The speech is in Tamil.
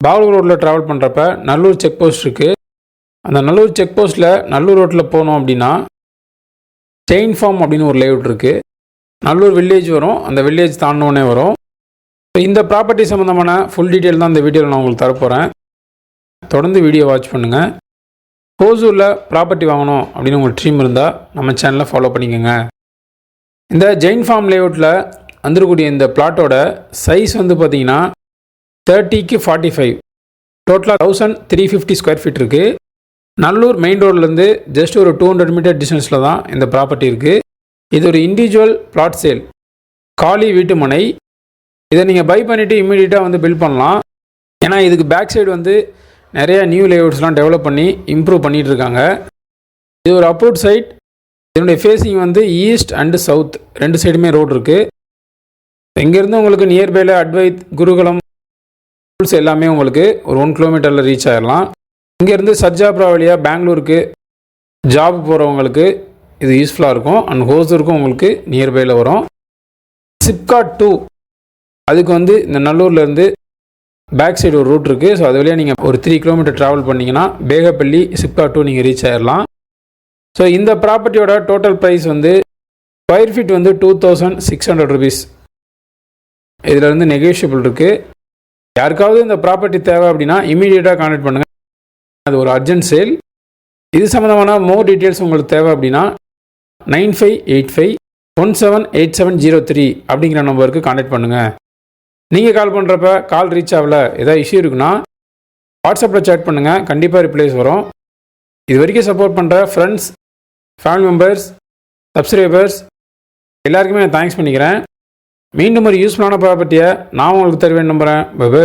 பாகலூர் ரோட்டில் ட்ராவல் பண்ணுறப்ப நல்லூர் செக் போஸ்ட் இருக்குது அந்த நல்லூர் செக் போஸ்ட்டில் நல்லூர் ரோட்டில் போனோம் அப்படின்னா செயின் ஃபார்ம் அப்படின்னு ஒரு லேஅவுட் இருக்குது நல்லூர் வில்லேஜ் வரும் அந்த வில்லேஜ் தாண்டினோடனே வரும். இப்போ இந்த ப்ராப்பர்ட்டி சம்மந்தமான ஃபுல் டீட்டெயில் தான் இந்த வீடியோவில் நான் உங்களுக்கு தரப்போகிறேன் தொடர்ந்து வீடியோ வாட்ச் பண்ணுங்கள் கோசூரில் ப்ராப்பர்ட்டி வாங்கணும் அப்படின்னு உங்களுக்கு ட்ரீம் இருந்தால் நம்ம சேனலை ஃபாலோ பண்ணிக்கோங்க. இந்த ஜெயின் ஃபார்ம் லேஅவுட்டில் வந்துருக்கூடிய இந்த பிளாட்டோட சைஸ் வந்து பார்த்திங்கன்னா தேர்ட்டிக்கு ஃபார்ட்டி ஃபைவ் டோட்டலாக thousand three fifty square feet இருக்குது நல்லூர் மெயின் ரோட்லேருந்து ஜஸ்ட் ஒரு டூ ஹண்ட்ரட் மீட்டர் டிஸ்டன்ஸில் தான் இந்த ப்ராப்பர்ட்டி இருக்குது இது ஒரு இண்டிவிஜுவல் பிளாட் சேல் காலி வீட்டு மனை. இதை நீங்கள் பை பண்ணிவிட்டு இம்மீடியட்டாக வந்து பில் பண்ணலாம். ஏன்னா இதுக்கு பேக் சைடு வந்து நிறையா நியூ லேஅவுட்ஸ்லாம் டெவலப் பண்ணி இம்ப்ரூவ் பண்ணிகிட்டு இருக்காங்க. இது ஒரு அப்ரூட் சைட் இதனுடைய ஃபேஸிங் வந்து ஈஸ்ட் அண்டு சவுத் ரெண்டு சைடுமே ரோடு இருக்குது இங்கேருந்து உங்களுக்கு நியர்பையில் அட்வைத் குருகுலம் ஸ்கூல்ஸ் எல்லாமே உங்களுக்கு ஒரு ஒன் கிலோமீட்டரில் ரீச் ஆயிடலாம் இங்கேருந்து சர்ஜாபுரா வழியாக பெங்களூருக்கு ஜாப் போகிறவங்களுக்கு இது யூஸ்ஃபுல்லாக இருக்கும். அண்ட் ஹோசூருக்கும் உங்களுக்கு நியர்பையில் வரும். சிப்காட் டூ அதுக்கு வந்து இந்த நல்லூர்லேருந்து பேக் சைடு ஒரு ரூட் இருக்குது ஸோ அது வழியாக நீங்கள் ஒரு த்ரீ கிலோமீட்டர் ட்ராவல் பண்ணிங்கன்னா பேகப்பள்ளி சிப்கா டூ நீங்கள் ரீச் ஆகிடலாம் ஸோ இந்த ப்ராப்பர்ட்டியோட டோட்டல் ப்ரைஸ் வந்து ஸ்கொயர் ஃபீட் வந்து two thousand six hundred rupees இதில் வந்து நெகோஷியபிள் இருக்குது யாருக்காவது இந்த ப்ராப்பர்ட்டி தேவை அப்படின்னா இமீடியட்டாக கான்டெக்ட் பண்ணுங்கள் அது ஒரு அர்ஜென்ட் சேல் இது சம்மந்தமான மோர் டீட்டெயில்ஸ் உங்களுக்கு தேவை அப்படின்னா nine five eight five one seven eight seven zero three அப்படிங்கிற நம்பருக்கு கான்டாக்ட் பண்ணுங்கள் நீங்கள் கால் பண்ணுறப்ப கால் ரீச் ஆகல ஏதாவது இஷ்யூ இருக்குன்னா வாட்ஸ்அப்பில் சேட் பண்ணுங்கள் கண்டிப்பாக ரிப்ளைஸ் வரும். இது வரைக்கும் சப்போர்ட் பண்ணுற ஃப்ரெண்ட்ஸ் ஃபேமிலி மெம்பர்ஸ் சப்ஸ்கிரைபர்ஸ் எல்லாருக்குமே நான் தேங்க்ஸ் பண்ணிக்கிறேன். மீண்டும் ஒரு யூஸ்ஃபுல்லான ப்ராப்பர்ட்டியை நான் உங்களுக்கு தருவேன் நம்புகிறேன் பபு